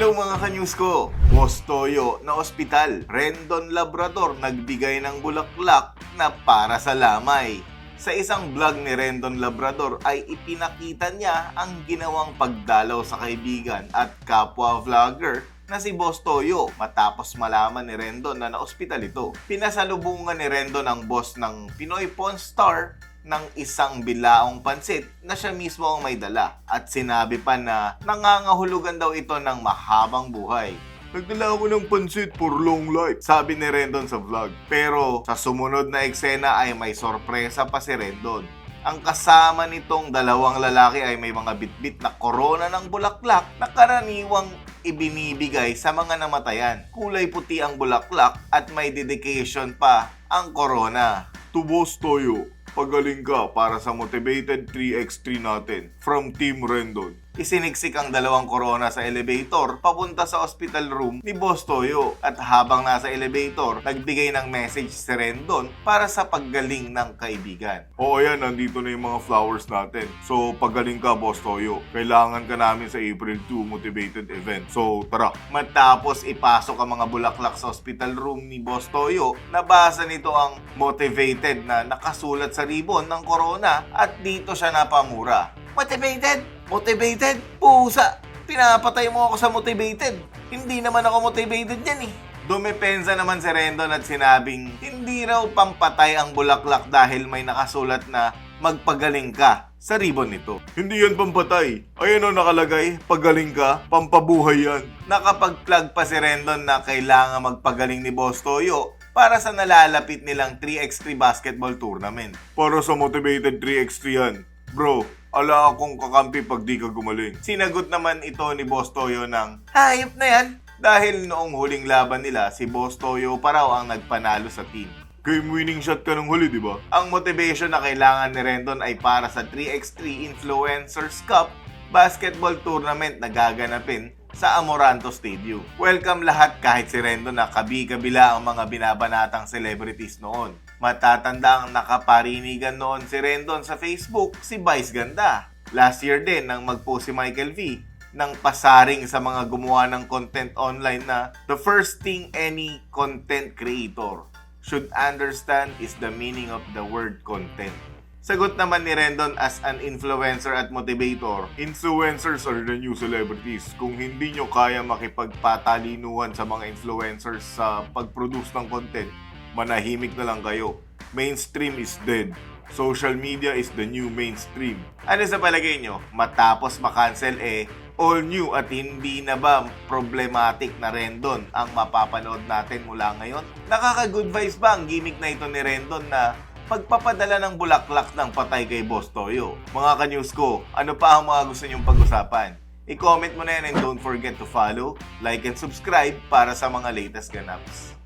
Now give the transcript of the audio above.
Hello mga ka-news ko! Boss Toyo na ospital. Rendon Labrador nagbigay ng bulaklak na para sa lamay. Sa isang vlog ni Rendon Labrador ay ipinakita niya ang ginawang pagdalaw sa kaibigan at kapwa vlogger na si Boss Toyo matapos malaman ni Rendon na na-ospital ito. Pinasalubungan ni Rendon ang boss ng Pinoy Pawn Star ng isang bilaong pansit na siya mismo ang may dala at sinabi pa na nangangahulugan daw ito ng mahabang buhay. Nagdala ako ng pansit for long life, sabi ni Rendon sa vlog. Pero sa sumunod na eksena ay may sorpresa pa si Rendon. Ang kasama nitong dalawang lalaki ay may mga bitbit na korona ng bulaklak na karaniwang ibinibigay sa mga namatayan. Kulay puti ang bulaklak at may dedication pa ang korona. Tubos toyo, pagaling ka para sa motivated 3x3 natin from Team Rendon. Isiniksik ang dalawang korona sa elevator papunta sa hospital room ni Boss Toyo at habang nasa elevator, nagbigay ng message si Rendon para sa paggaling ng kaibigan. Oo yan, nandito na yung mga flowers natin. So pagaling ka Boss Toyo. Kailangan ka namin sa April 2 motivated event. So tara. Matapos ipasok ang mga bulaklak sa hospital room ni Boss Toyo, nabasa nito ang motivated na nakasulat sa ribbon ng corona at dito siya napamura. Motivated? Motivated? Pusa! Pinapatay mo ako sa motivated. Hindi naman ako motivated yan eh. Dumepensa naman si Rendon at sinabing hindi raw pampatay ang bulaklak dahil may nakasulat na magpagaling ka sa ribbon nito. Hindi yan pampatay. Ayan o nakalagay, pagaling ka, pampabuhay yan. Nakapag-plug pa si Rendon na kailangan magpagaling ni Boss Toyo para sa nalalapit nilang 3x3 basketball tournament. Para sa motivated 3x3 yan. Bro, ala akong kakampi pag di ka gumaling. Sinagot naman ito ni Boss Toyo ng, Hayop na yan! Dahil noong huling laban nila, si Boss Toyo pa raw ang nagpanalo sa team. Game winning shot ka ng huli, di ba? Ang motivation na kailangan ni Rendon ay para sa 3x3 Influencers Cup basketball tournament na gaganapin sa Amoranto Stadium. Welcome lahat kahit si Rendon na kabi-kabila ang mga binabanatang celebrities noon. Matatanda ang nakaparinigan noon si Rendon sa Facebook, si Vice Ganda. Last year din nang mag-post si Michael V ng pasaring sa mga gumawa ng content online na the first thing any content creator should understand is the meaning of the word content. Sagot naman ni Rendon as an influencer at motivator, influencers are the new celebrities. Kung hindi nyo kaya makipagpatalinuhan sa mga influencers sa pag-produce ng content, manahimik na lang kayo. Mainstream is dead. Social media is the new mainstream. Ano sa palagay nyo? Matapos makancel eh, all new at hindi na ba problematic na Rendon ang mapapanood natin mula ngayon? Nakaka-good vibes ba ang gimmick na ito ni Rendon na pagpapadala ng bulaklak ng patay kay Boss Toyo? Mga ka-news ko, ano pa ang mga gusto nyong pag-usapan? I-comment mo na yan and don't forget to follow, like, and subscribe para sa mga latest ganaps.